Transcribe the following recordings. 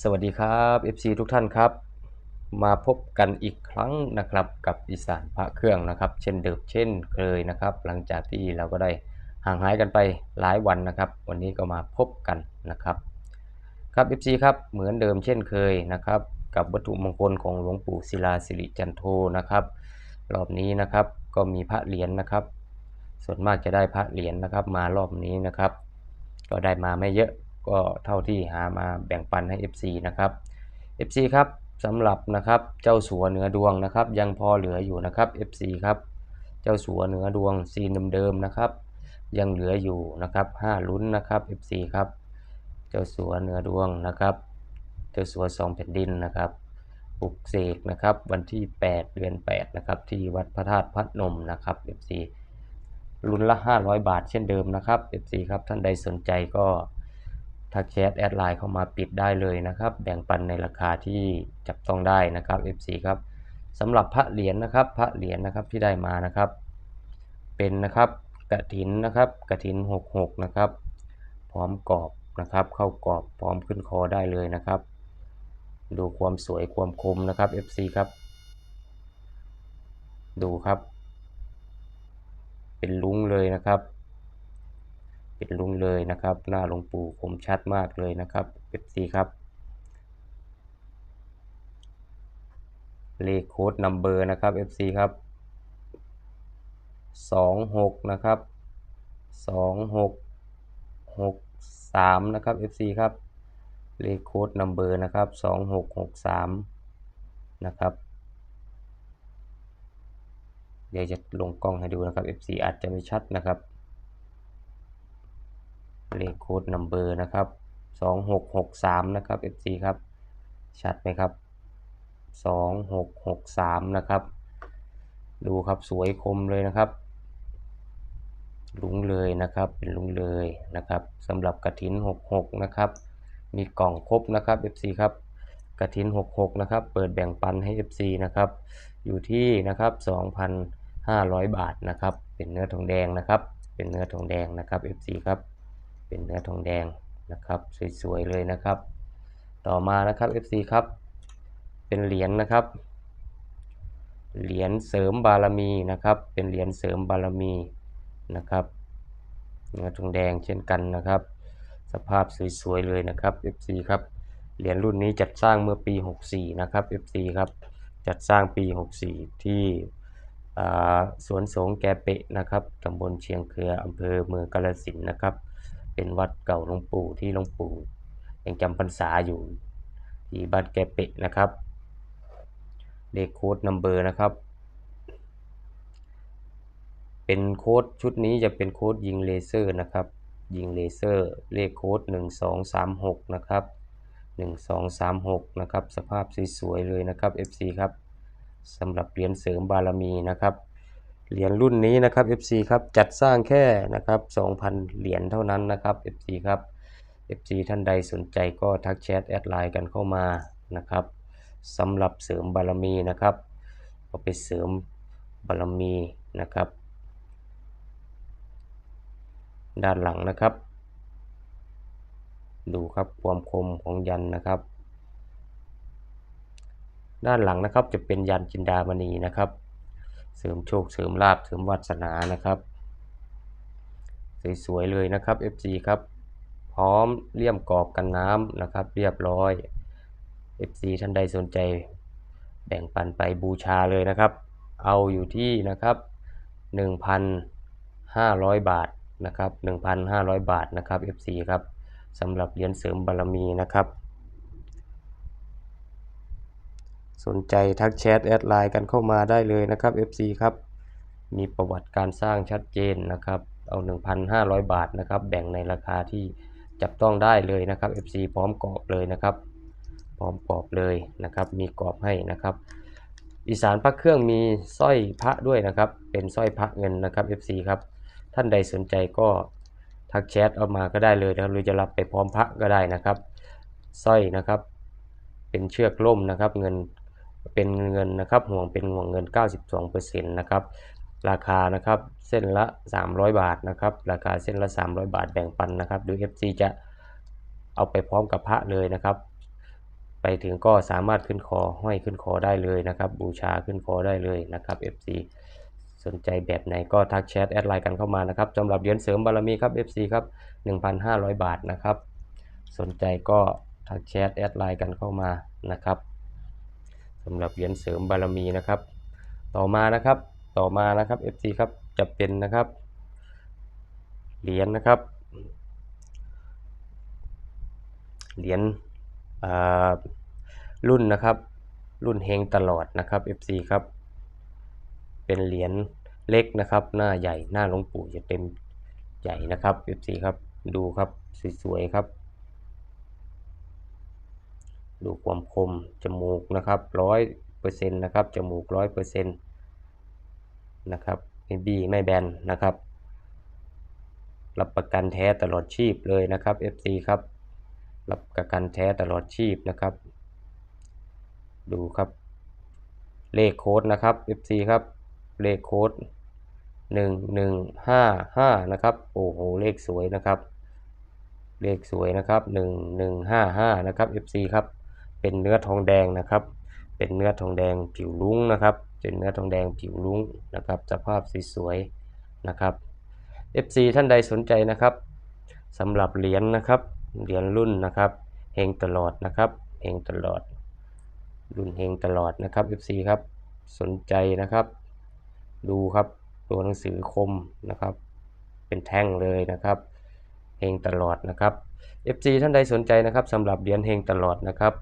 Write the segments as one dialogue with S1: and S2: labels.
S1: สวัสดีครับ FC ทุกท่านครับ มาพบกันอีกครั้งนะครับกับอีสานพระเครื่องนะครับ เช่นเดิมเช่นเคยนะครับ หลังจากที่เราก็ได้ห่างหายกันไปหลายวันนะครับ วันนี้ก็มาพบกันนะครับ ครับ FC ครับเหมือนเดิมเช่นเคยนะครับ กับวัตถุมงคลของหลวงปู่ศิลาสิริจันโทนะครับรอบนี้นะครับก็มีพระเหรียญนะครับ ส่วนมากจะได้พระเหรียญนะครับ มารอบนี้นะครับ ก็ได้มาไม่เยอะ ก็เท่าที่หามาแบ่งปันให้ FC นะครับ FC ครับสำหรับนะครับเจ้าสัวเหนือดวงนะครับ ยังพอเหลืออยู่นะครับ FC ครับเจ้าสัวเหนือดวงซีนเดิมๆนะครับ ยังเหลืออยู่นะครับ5ลุ้นนะครับ FC ครับเจ้าสัวเหนือดวงนะครับเจ้าสัวสองแผ่นดินนะครับปลุกเสกนะครับวันที่ 8 เดือน 8 นะครับ ที่วัดพระธาตุพัดนมนะครับ FC ลุ้นละ 500 บาทเช่นเดิมนะครับ FC ครับท่านใดสนใจก็ ทักแชทแอดไลน์เข้ามาปิดได้เลยนะครับ แบ่งปันในราคาที่จับต้องได้นะครับ FC ครับสำหรับพระเหรียญนะครับ พระเหรียญนะครับที่ได้มานะครับ เป็นนะครับกระถินนะครับกระถิน 66 นะครับ พร้อมกรอบนะครับ เข้ากรอบพร้อมขึ้นคอได้เลยนะครับ ดูความสวยความคมนะครับ FC ครับ ดูครับ เป็นลุงเลยนะครับ เป็นลุงเลยนะครับ หน้าหลวงปู่คมชัดมากเลยนะครับ FC ครับ เลขโค้ดนัมเบอร์นะครับ FC ครับ26นะครับ26 63นะครับ FC ครับ เลขโค้ดนัมเบอร์นะครับ2663นะครับ เดี๋ยวจะลงกล้องให้ดูนะครับ FC อาจจะไม่ชัดนะครับ เลขโค้ดนัมเบอร์นะครับ 2663 นะครับ FC ครับ ชัดไหมครับ 2663 นะครับ ดูครับสวยคมเลยนะครับลุงเลยนะครับ เป็นลุงเลยนะครับสำหรับกระถิน 66 นะครับ มีกล่องครบนะครับ FC ครับกระถิน 66 นะครับ เปิดแบ่งปันให้ FC นะครับ อยู่ที่นะครับ 2,500 บาทนะครับ เป็นเนื้อทองแดงนะครับ เป็นเนื้อทองแดงนะครับ FC ครับ เป็นเนื้อทองแดงนะครับ สวยๆเลยนะครับ ต่อมานะครับ FC ครับ เป็นเหรียญนะครับ เหรียญเสริมบารมีนะครับ เป็นเหรียญเสริมบารมีนะครับเนื้อทองแดงเช่นกันนะครับ สภาพสวยๆเลยนะครับ FC ครับเหรียญรุ่นนี้จัดสร้างเมื่อปี 64 นะครับ FC ครับจัดสร้างปี 64 ที่อ่สวนสงแกเปะนะครับตำบลเชียงเครืออำเภอเมืองกาฬสินนะครับ เป็นวัดเก่าหลวงปู่ที่หลวงปู่ยังจำพรรษาอยู่ ที่บ้านแกเปะนะครับเลขโค้ดนัมเบอร์นะครับ เป็นโค้ดชุดนี้จะเป็นโค้ดยิงเลเซอร์นะครับ ยิงเลเซอร์เลขโค้ด 1236 นะครับ 1236 นะครับ สภาพสวยๆเลยนะครับ FC ครับสำหรับเหรียญเสริมบารมีนะครับ เหรียญรุ่นนี้นะครับ FC ครับจัดสร้างแค่นะครับ 2,000 เหรียญเท่านั้นนะครับ FC ครับ FC ท่านใดสนใจก็ทักแชทแอดไลน์กันเข้ามานะครับสำหรับเสริมบารมีนะครับเอาไปเสริมบารมีนะครับ ด้านหลังนะครับ ดูครับความคมของยันนะครับ ด้านหลังนะครับจะเป็นยันจินดามณีนะครับ เสริมโชคเสริมลาบเสริมวาสนานะครับ สวยๆเลยนะครับ FC ครับ พร้อมเลี่ยมกรอบกันน้ำนะครับ เรียบร้อย FC ท่านใดสนใจ แบ่งปันไปบูชาเลยนะครับ เอาอยู่ที่นะครับ 1,500 บาทนะครับ 1,500 บาทนะครับ FC ครับสำหรับเหรียญเสริมบารมีนะครับ สนใจทักแชทแอดไลน์กันเข้ามาได้เลยนะครับ FC ครับ มีประวัติการสร้างชัดเจนนะครับ เอา 1,500 บาทนะครับ แบ่งในราคาที่จับต้องได้เลยนะครับ FC พร้อมกรอบเลยนะครับ พร้อมกรอบเลยนะครับ มีกรอบให้นะครับ อีสานพระเครื่องมีสร้อยพระด้วยนะครับ เป็นสร้อยพระเงินนะครับ FC ครับ ท่านใดสนใจก็ทักแชทเอามาก็ได้เลยนะครับหรือจะรับไปพร้อมพระก็ได้นะครับสร้อยนะครับ เป็นเชือกล่มนะครับ เงิน เป็นเงินนะครับห่วงเป็นห่วงเงิน 92%นะครับราคานะครับเส้นละ 300 บาทนะครับราคาเส้นละ 300 บาทแบ่งปันนะครับหรือ FC จะเอาไปพร้อมกับพระเลยนะครับ ไปถึงก็สามารถขึ้นคอห้อยขึ้นคอได้เลยนะครับ บูชาขึ้นคอได้เลยนะครับ FC สนใจแบบไหนก็ทักแชทแอดไลน์กันเข้ามานะครับสำหรับเหรียญเสริมบารมีครับ FC ครับ 1,500 บาทนะครับ สนใจก็ทักแชทแอดไลน์กันเข้ามานะครับ สำหรับเหรียญเสริมบารมีนะครับ ต่อมานะครับต่อมานะครับ FC ครับจะเป็นนะครับเหรียญนะครับเหรียญรุ่นนะครับ รุ่นเฮงตลอดนะครับ FC ครับ เป็นเหรียญเล็กนะครับ หน้าใหญ่หน้าหลวงปู่จะเต็มใหญ่นะครับ FC ครับดูครับสวยๆครับ ดูความคมจมูกนะครับร้อยเปอร์เซ็นต์นะครับจมูกร้อยเปอร์เซ็นต์นะครับไม่บีไม่แบนนะครับรับประกันแท้ตลอดชีพเลยนะครับ FC ครับรับประกันแท้ตลอดชีพนะครับ ดูครับ เลขโค้ดนะครับ FC ครับเลขโค้ดหนึ่งหนึ่งห้าห้านะครับโอ้โหเลขสวยนะครับ เลขสวยนะครับหนึ่งหนึ่งห้าห้านะครับ FC ครับ เป็นเนื้อทองแดงนะครับ เป็นเนื้อทองแดงผิวลุ้งนะครับ เป็นเนื้อทองแดงผิวลุ้งนะครับ สภาพสวยๆนะครับ FC ท่านใดสนใจนะครับสำหรับเหรียญนะครับ เหรียญรุ่นนะครับเฮงตลอดนะครับเฮงตลอด รุ่นเฮงตลอดนะครับ FC ครับสนใจนะครับ ดูครับตัวหนังสือคมนะครับ เป็นแท่งเลยนะครับเฮงตลอดนะครับ FC ท่านใดสนใจนะครับสำหรับเหรียญเฮงตลอดนะครับ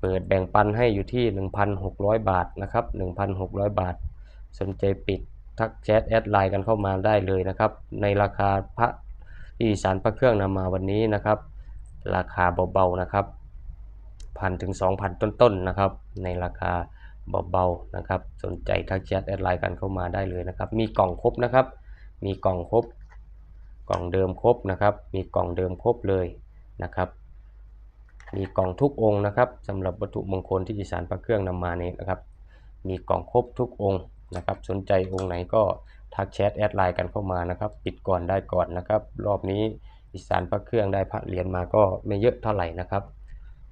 S1: เปิดแบ่งปันให้อยู่ที่ 1,600 บาทนะครับ 1,600 บาท สนใจปิดทักแชทแอดไลน์กันเข้ามาได้เลยนะครับ ในราคาพระที่สารพระเครื่องนำมาวันนี้นะครับ ราคาเบาๆนะครับพันถึง 2,000 ต้นๆนะครับ ในราคาเบาๆนะครับ สนใจทักแชทแอดไลน์กันเข้ามาได้เลยนะครับ มีกล่องครบนะครับ มีกล่องครบ กล่องเดิมครบนะครับ มีกล่องเดิมครบเลยนะครับ มีกล่องทุกองค์นะครับสำหรับวัตถุมงคลที่อีสานพระเครื่องนำมาเนี่ยนะครับ มีกล่องครบทุกองค์นะครับ สนใจองค์ไหนก็ทักแชทแอดไลน์กันเข้ามานะครับ ปิดก่อนได้ก่อนนะครับ รอบนี้อีสานพระเครื่องได้พระเหรียญมาก็ไม่เยอะเท่าไหร่นะครับ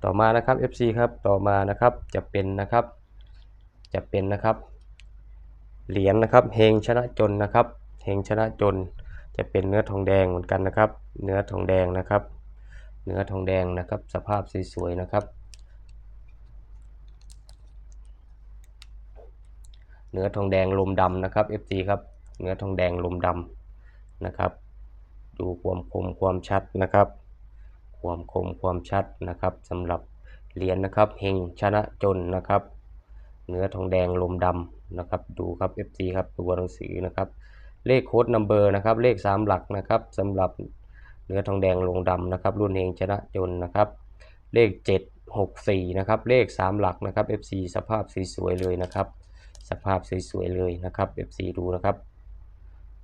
S1: ต่อมานะครับ FC ครับต่อมานะครับจะเป็นนะครับ จะเป็นนะครับเหรียญนะครับเฮงชนะจนนะครับเฮงชนะจนจะเป็นเนื้อทองแดงเหมือนกันนะครับ เนื้อทองแดงนะครับ เนื้อทองแดงนะครับ สภาพสวยๆนะครับ เนื้อทองแดงลมดำนะครับ FC ครับ เนื้อทองแดงลมดำนะครับ ดูความคมความชัดนะครับ ความคมความชัดนะครับสำหรับเหรียญนะครับเฮงชนะจนนะครับ เนื้อทองแดงลมดำนะครับ ดูครับ FC ครับตัวหนังสือนะครับ เลขโค้ดนัมเบอร์นะครับ เลข 3 หลักนะครับสำหรับ เนื้อทองแดงลงดำนะครับ รุ่นเฮงชนะจนนะครับ เลข 764 นะครับ เลข 3 หลักนะครับ FC สภาพสวยๆเลยนะครับ สภาพสวยๆเลยนะครับ FC ดูนะครับ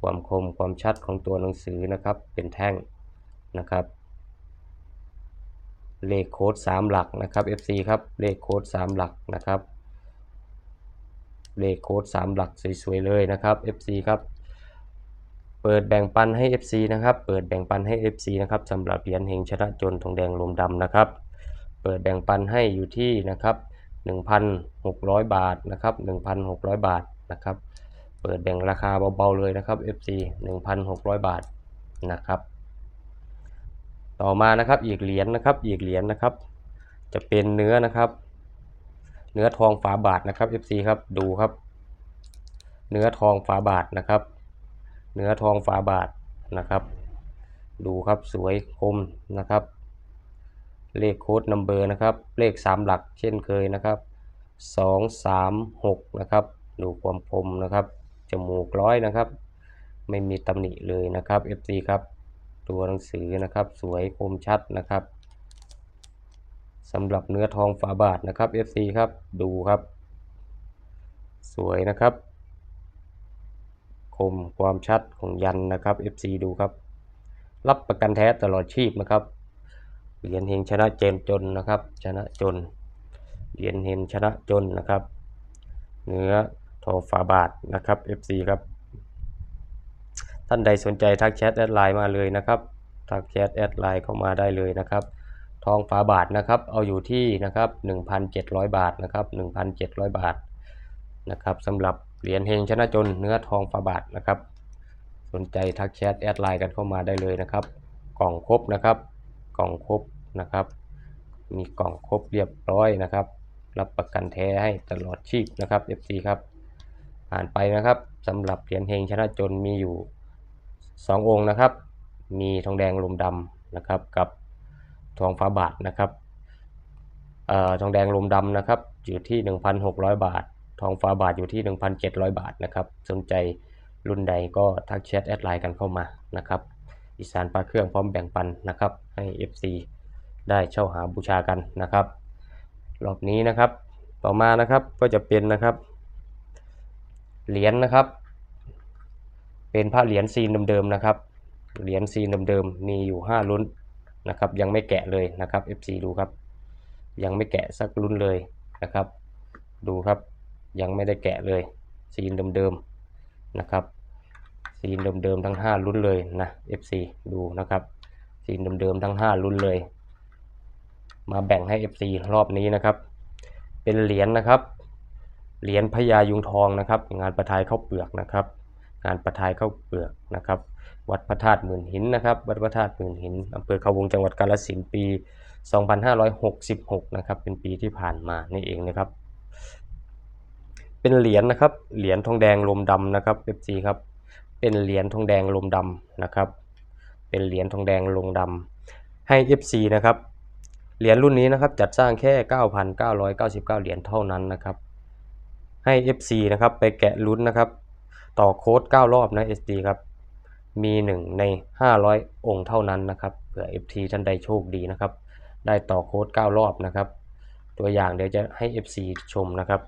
S1: ความคมความชัดของตัวหนังสือนะครับ เป็นแท่งนะครับ เลขโค้ด 3 หลักนะครับ FC ครับ เลขโค้ด 3 หลักนะครับ เลขโค้ด 3 หลักสวยๆเลยนะครับ FC ครับ เปิดแบ่งปันให้ FC นะครับ เปิดแบ่งปันให้ FC นะครับสำหรับเหรียญเฮงชนะจนทองแดงลมดำนะครับ เปิดแบ่งปันให้อยู่ที่นะครับ 1,600 บาทนะครับ 1,600 บาทนะครับ เปิดแบ่งราคาเบาๆเลยนะครับ FC 1,600 บาทนะครับ ต่อมานะครับอีกเหรียญนะครับอีกเหรียญนะครับ จะเป็นเนื้อนะครับ เนื้อทองฝาบาทนะครับ FC ครับดูครับ เนื้อทองฝาบาทนะครับ เนื้อทองฝาบาทนะครับ ดูครับสวยคมนะครับ เลขโค้ดนัมเบอร์นะครับ เลข 3 หลักเช่นเคยนะครับ 2 3 6 นะครับ ดูความคมนะครับ จมูกร้อยนะครับ ไม่มีตำหนิเลยนะครับ FC ครับ ตัวหนังสือนะครับ สวยคมชัดนะครับสำหรับเนื้อทองฝาบาทนะครับ FC ครับ ดูครับ สวยนะครับ มความชัดของยันนะครับ FC ดูครับ รับประกันแท้ตลอดชีพนะครับเหรียญเฮงชนะเจนจนนะครับ ชนะจนเหรียญเฮงชนะจนนะครับเนื้อทองฝาบาทนะครับ FC ครับ ท่านใดสนใจทักแชทแอดไลน์มาเลยนะครับทักแชทแอดไลน์เข้ามาได้เลยนะครับทองฝาบาทนะครับ เอาอยู่ที่นะครับ 1,700 บาทนะครับ 1,700 บาทนะครับสำหรับ เหรียญเฮงชนะจนเนื้อทองฝาบาทนะครับ สนใจทักแชทแอดไลน์กันเข้ามาได้เลยนะครับ กล่องครบนะครับ กล่องครบนะครับ มีกล่องครบเรียบร้อยนะครับ รับประกันแท้ให้ตลอดชีพนะครับ FC ครับผ่านไปนะครับสำหรับเหรียญเฮงชนะจนมีอยู่ 2 องค์นะครับ มีทองแดงลมดำนะครับกับทองฟ้าบาทนะครับออทองแดงลมดำนะครับอยู่ที่ 1,600 บาท ทองฟ้าบาทอยู่ที่ 1,700 บาทนะครับ สนใจรุ่นใดก็ทักแชทแอดไลน์กันเข้ามานะครับ อีสานปลาเครื่องพร้อมแบ่งปันนะครับ ให้ FC ได้เช่าหาบูชากันนะครับ รอบนี้นะครับ ต่อมานะครับก็จะเป็นนะครับ เหรียญนะครับ เป็นพระเหรียญซีนเดิมๆนะครับ เหรียญซีนเดิมๆมีอยู่ 5 ลุ้นนะครับ ยังไม่แกะเลยนะครับ FC ดูครับ ยังไม่แกะสักลุ้นเลยนะครับ ดูครับ ยังไม่ได้แกะเลยซีนเดิมๆนะครับซีนเดิมๆทั้ง5ลุ้นเลยนะ FC ดูนะครับซีนเดิมๆทั้ง5ลุ้นเลย มาแบ่งให้ FC รอบนี้นะครับ เป็นเหรียญนะครับเหรียญพญายุงทองนะครับ งานประทายข้าเปลือกนะครับ งานประทายข้าเปลือกนะครับ วัดพระธาตุหมื่นหินนะครับ วัดพระธาตุหมื่นหินอำเภอเขาวงจังหวัดกาฬสินธปี 2566 นะครับ เป็นปีที่ผ่านมานี่เองนะครับ เป็นเหรียญนะครับ เหรียญทองแดงลมดำนะครับ FC ครับ เป็นเหรียญทองแดงลมดำนะครับ เป็นเหรียญทองแดงลงดำให้ FC นะครับ เหรียญรุ่นนี้นะครับจัดสร้างแค่ 9,999 เหรียญเท่านั้นนะครับ ให้ FC นะครับไปแกะลุ้นนะครับ ต่อโค้ด 9 รอบนะ SD ครับ มี 1 ใน 500 องค์เท่านั้นนะครับเผื่อ FT ท่านใดโชคดีนะครับ ได้ต่อโค้ด 9 รอบนะครับ ตัวอย่างเดี๋ยวจะให้ FC ชมนะครับ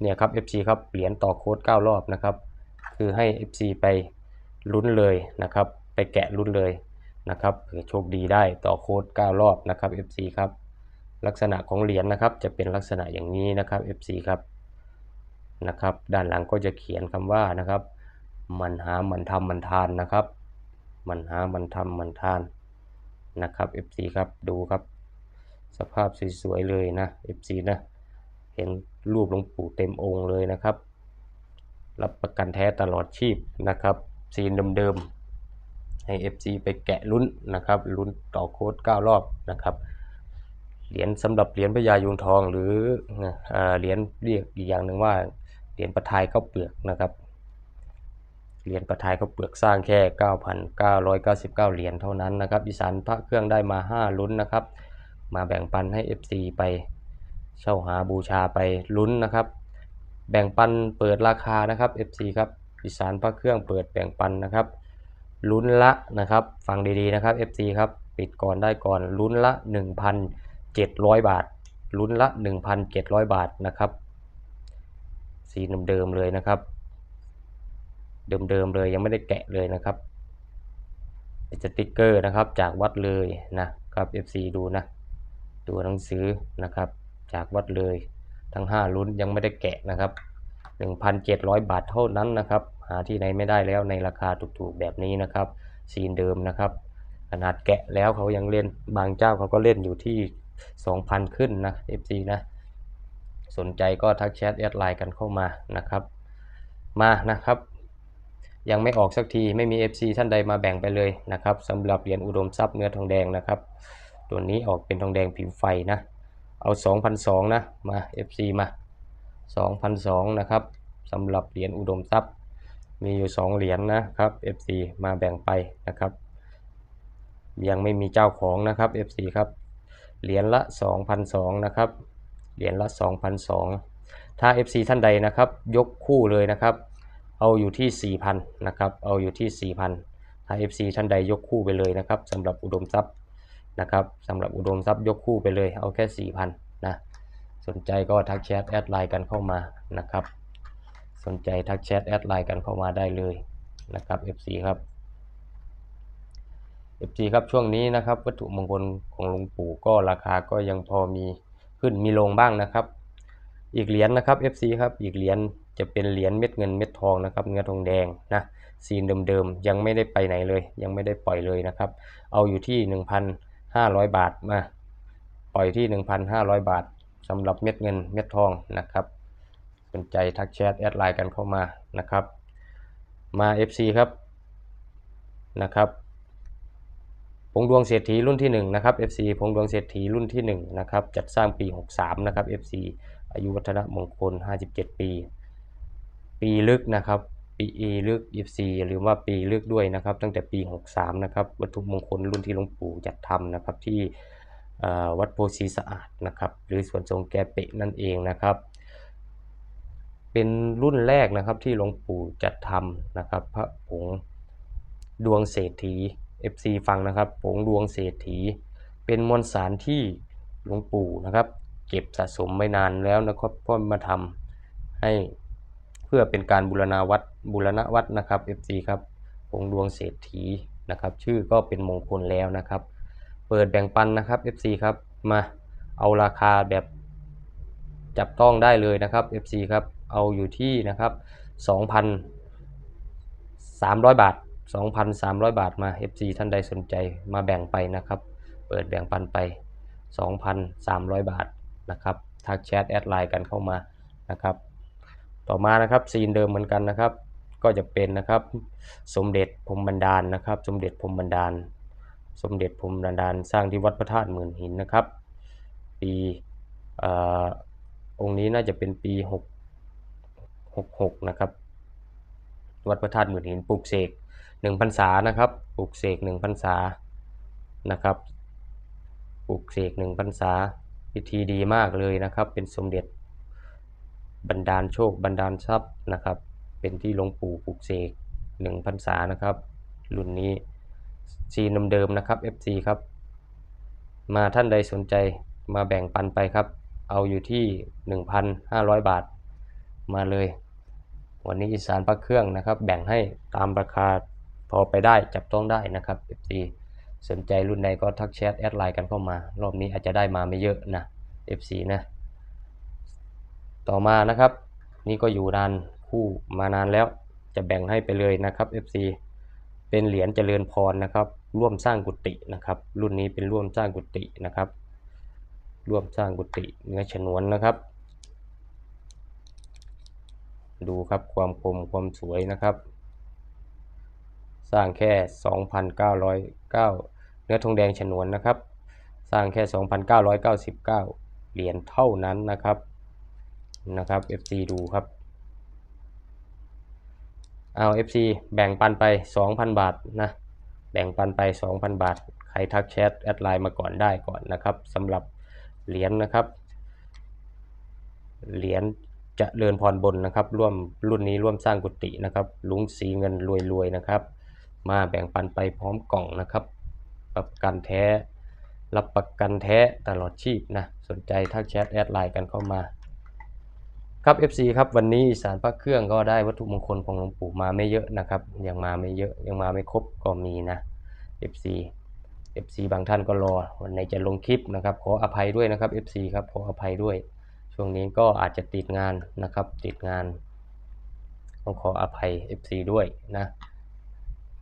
S1: เนี่ยครับ FC ครับเหรียญต่อโค้ด9รอบนะครับ คือให้ FC ไปลุ้นเลยนะครับ ไปแกะลุ้นเลยนะครับเผื่อโชคดีได้ต่อโค้ด9รอบนะครับ FC ครับลักษณะของเหรียญนะครับจะเป็นลักษณะอย่างนี้นะครับ FC ครับนะครับ ด้านหลังก็จะเขียนคำว่านะครับ มันหามันทำมันทานนะครับ มันหามันทำมันทานนะครับ FC ครับดูครับ สภาพสวยๆเลยนะ FC นะ เห็นรูปหลวงปู่เต็มองค์เลยนะครับ รับประกันแท้ตลอดชีพนะครับซีนเดิมๆให้ FC ไปแกะลุ้นนะครับลุ้นต่อโค้ด9รอบนะครับเหรียญสำหรับเหรียญพญายุงทองหรือเอ่อเหรียญเรียกอีกอย่างหนึ่งว่าเหรียญประทายข้าวเปลือกนะครับเหรียญประทายข้าวเปลือกสร้างแค่ 9,999 เหรียญเท่านั้นนะครับอีสานพระเครื่องได้มา 5 ลุ้นนะครับ มาแบ่งปันให้ FC ไป เช่าหาบูชาไปลุ้นนะครับ แบ่งปันเปิดราคานะครับ FC ครับอีสานพระเครื่องเปิดแบ่งปันนะครับลุ้นละนะครับ ฟังดีๆนะครับ FC ครับปิดก่อนได้ก่อนลุ้นละ 1,700 บาทลุ้นละ 1,700 บาทนะครับสีเดิมๆเลยนะครับ เดิมๆเลยยังไม่ได้แกะเลยนะครับเป็นสติกเกอร์นะครับจากวัดเลยนะครับ FC ดูนะ ตัวหนังสือนะครับ จากวัดเลยทั้ง 5 ลุ้นยังไม่ได้แกะนะครับ 1,700 บาทเท่านั้นนะครับ หาที่ไหนไม่ได้แล้วในราคาถูกๆแบบนี้นะครับซีนเดิมนะครับ ขนาดแกะแล้วเขายังเล่นบางเจ้าเขาก็เล่นอยู่ที่ 2,000 ขึ้นนะ FC นะสนใจก็ทักแชทแอดไลน์กันเข้ามานะครับ มานะครับ ยังไม่ออกสักทีไม่มี FC ท่านใดมาแบ่งไปเลยนะครับสำหรับเหรียญอุดมทรัพย์เนื้อทองแดงนะครับ ตัวนี้ออกเป็นทองแดงผิวไฟนะ เอา2,002นะมา FC มา2,002นะครับสำหรับเหรียญอุดมทรัพย์ มีอยู่ 2 เหรียญนะครับ FC มาแบ่งไปนะครับ ยังไม่มีเจ้าของนะครับ FC ครับเหรียญละ2,002นะครับเหรียญละ2,002ถ้า FC ท่านใดนะครับยกคู่เลยนะครับ เอาอยู่ที่ 4,000นะครับเอาอยู่ที่ 4,000ถ้า FC ท่านใดยกคู่ไปเลยนะครับสำหรับอุดมทรัพย์ นะครับสำหรับอุดมทรัพย์ยกคู่ไปเลยเอาแค่ 4,000นะสนใจก็ทักแชทแอดไลน์กันเข้ามานะครับ สนใจทักแชทแอดไลน์กันเข้ามาได้เลยนะครับ FC ครับ FC ครับช่วงนี้นะครับ วัตถุมงคลของหลวงปู่ก็ราคาก็ยังพอมีขึ้นมีลงบ้างนะครับ อีกเหรียญนะครับ FC ครับอีกเหรียญจะเป็นเหรียญเม็ดเงินเม็ดทองนะครับเนื้อทองแดงนะซีนเดิมๆยังไม่ได้ไปไหนเลย ยังไม่ได้ปล่อยเลยนะครับ เอาอยู่ที่ 1,500 บาทมาปล่อยที่ 1,500 บาทสำหรับเม็ดเงินเม็ดทองนะครับสนใจทักแชทแอดไลน์กันเข้ามานะครับ มา FC ครับนะครับผงดวงเศรษฐีรุ่นที่1นะครับ FC ผงดวงเศรษฐีรุ่นที่1นะครับจัดสร้างปี 63 นะครับ FC อายุวัฒนมงคล 57 ปี ปีลึกนะครับ ปีอีลึก FC หรือว่าปีลึกด้วยนะครับ ตั้งแต่ปี 63 นะครับ วัตถุมงคลรุ่นที่หลวงปู่จัดทำนะครับที่วัดโพธิ์ศรีสะอาดนะครับ หรือสวนทรงแกเปะนั่นเองนะครับ เป็นรุ่นแรกนะครับที่หลวงปู่จัดทำนะครับ พระผงดวงเศรษฐี FC ฟังนะครับผงดวงเศรษฐี เป็นมวลสารที่หลวงปู่นะครับ เก็บสะสมไม่นานแล้วนะครับก็มาทำให้ เพื่อเป็นการบูรณาวัดบูรณะวัดนะครับ FC ครับผงดวงเศรษฐีนะครับ ชื่อก็เป็นมงคลแล้วนะครับ เปิดแบ่งปันนะครับ FC ครับมาเอาราคาแบบจับต้องได้เลยนะครับ FC ครับเอาอยู่ที่นะครับ 2,300 บาท 2,300 บาทมา FC ท่านใดสนใจมาแบ่งไปนะครับ เปิดแบ่งปันไป 2,300 บาทนะครับทักแชทแอดไลน์กันเข้ามานะครับ ต่อมานะครับซีนเดิมเหมือนกันนะครับ ก็จะเป็นนะครับ สมเด็จพรมบรรดาลนะครับ สมเด็จพรมบรรดาล สมเด็จพรมบรรดาลสร้างที่วัดพระธาตุหมื่นหินนะครับ ปีอองค์นี้น่าจะเป็นปี 6 66 นะครับ วัดพระธาตุหมื่นหินปลูกเสกหนึ่งพรรษานะครับปลูกเสกหนึ่งพรรษานะครับปลูกเสกหนึ่งพรรษาพิธีดีมากเลยนะครับ เป็นสมเด็จ บันดาลโชคบันดาลทรัพย์นะครับ เป็นที่หลวงปู่ปลูกเสกหนึ่งพรรษานะครับ รุ่นนี้ซีนเดิมๆนะครับ FC ครับ มาท่านใดสนใจมาแบ่งปันไปครับ เอาอยู่ที่ 1,500 บาท มาเลย วันนี้อีสานพระเครื่องนะครับ แบ่งให้ตามราคาพอไปได้จับต้องได้นะครับ FC สนใจรุ่นใดก็ทักแชทแอดไลน์กันเข้ามารอบนี้อาจจะได้มาไม่เยอะนะ FC นะ ต่อมานะครับ นี่ก็อยู่นานคู่มานานแล้วจะแบ่งให้ไปเลยนะครับ FC เป็นเหรียญเจริญพรนะครับ ร่วมสร้างกุฏินะครับ รุ่นนี้เป็นร่วมสร้างกุฏินะครับ ร่วมสร้างกุฏิเนื้อฉนวนนะครับ ดูครับความคมความสวยนะครับ สร้างแค่ 2,909 เนื้อทองแดงฉนวนนะครับ สร้างแค่ 2,999 เหรียญเท่านั้นนะครับ นะครับ FC ดูครับ เอา FC แบ่งปันไป 2,000 บาทนะ แบ่งปันไป 2,000 บาท ใครทักแชทแอดไลน์มาก่อนได้ก่อนนะครับสำหรับเหรียญนะครับ เหรียญจะเริญพรบนนะครับ ร่วมรุ่นนี้ร่วมสร้างกุฏินะครับ ลุงสีเงินรวยๆนะครับ มาแบ่งปันไปพร้อมกล่องนะครับรับประกันแท้ รับประกันแท้ตลอดชีพนะ สนใจทักแชทแอดไลน์กันเข้ามา ครับ FC ครับวันนี้สารพระเครื่องก็ได้วัตถุมงคลของหลวงปู่มาไม่เยอะนะครับ ยังมาไม่เยอะยังมาไม่ครบก็มีนะ FC FC บางท่านก็รอวันไหนจะลงคลิปนะครับ ขออภัยด้วยนะครับ FC ครับขออภัยด้วย ช่วงนี้ก็อาจจะติดงานนะครับ ติดงานต้องขออภัย FC ด้วยนะ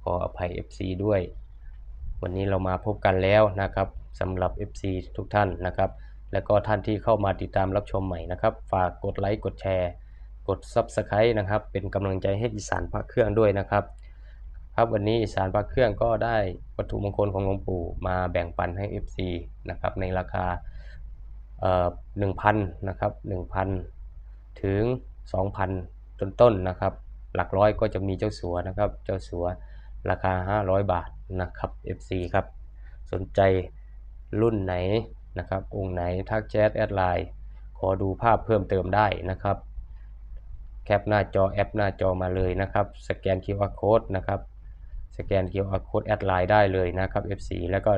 S1: ขออภัย FC ด้วย วันนี้เรามาพบกันแล้วนะครับสำหรับ FC ทุกท่านนะครับ แล้วก็ท่านที่เข้ามาติดตามรับชมใหม่นะครับ ฝากกดไลค์กดแชร์ กด Subscribe นะครับ เป็นกำลังใจให้อีสานพระเครื่องด้วยนะครับ ครับวันนี้อีสานพระเครื่องก็ได้วัตถุมงคลของหลวงปู่มาแบ่งปันให้ FC นะครับในราคาเอ่อ1,000นะครับ1,000ถึง 2,000 ต้นๆนนะครับ หลักร้อยก็จะมีเจ้าสัวนะครับ เจ้าสัวราคา 500 บาทนะครับ FC ครับ สนใจรุ่นไหน นะครับ องค์ไหนทักแชทแอดไลน์ขอดูภาพเพิ่มเติมได้นะครับ แคปหน้าจอแอปหน้าจอมาเลยนะครับ สแกน QR code นะครับ สแกน QR code แอดไลน์ได้เลยนะครับ FC แล้วก็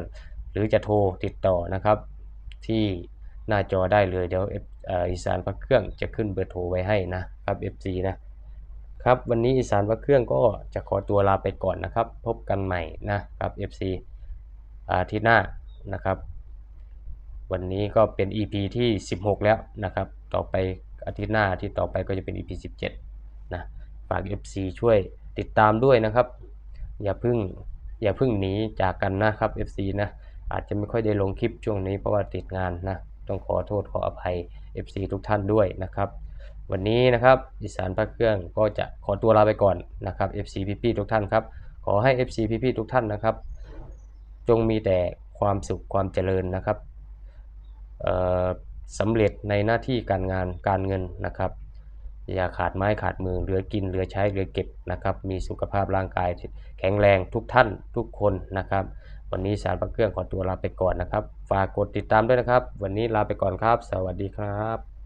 S1: หรือจะโทรติดต่อนะครับ ที่หน้าจอได้เลยเดี๋ยวเอ่ออีสานพระเครื่องจะขึ้นเบอร์โทรไว้ให้นะครับ FC นะครับ วันนี้อีสานพระเครื่องก็จะขอตัวลาไปก่อนนะครับ พบกันใหม่นะครับ FC อาทิตย์หน้านะครับ วันนี้ก็เป็น EP ที่ 16 แล้วนะครับ ต่อไปอาทิตย์หน้าที่ต่อไปก็จะเป็น EP 17 นะ ฝาก FC ช่วยติดตามด้วยนะครับ อย่าพึ่งอย่าพึ่งหนีจากกันนะครับ FC นะอาจจะไม่ค่อยได้ลงคลิปช่วงนี้เพราะว่าติดงานนะ ต้องขอโทษขออภัย FC ทุกท่านด้วยนะครับ วันนี้นะครับอีสานพระเครื่องก็จะขอตัวลาไปก่อนนะครับ FC พี่ๆทุกท่านครับ ขอให้ FC พี่ๆทุกท่านนะครับ จงมีแต่ความสุขความเจริญนะครับ สำเร็จในหน้าที่การงานการเงินนะครับ อย่าขาดไม้ขาดมือเหลือกินเหลือใช้เหลือเก็บนะครับ มีสุขภาพร่างกายแข็งแรงทุกท่านทุกคนนะครับ วันนี้สารประเครื่องขอตัวลาไปก่อนนะครับ ฝากกดติดตามด้วยนะครับ วันนี้ลาไปก่อนครับ สวัสดีครับ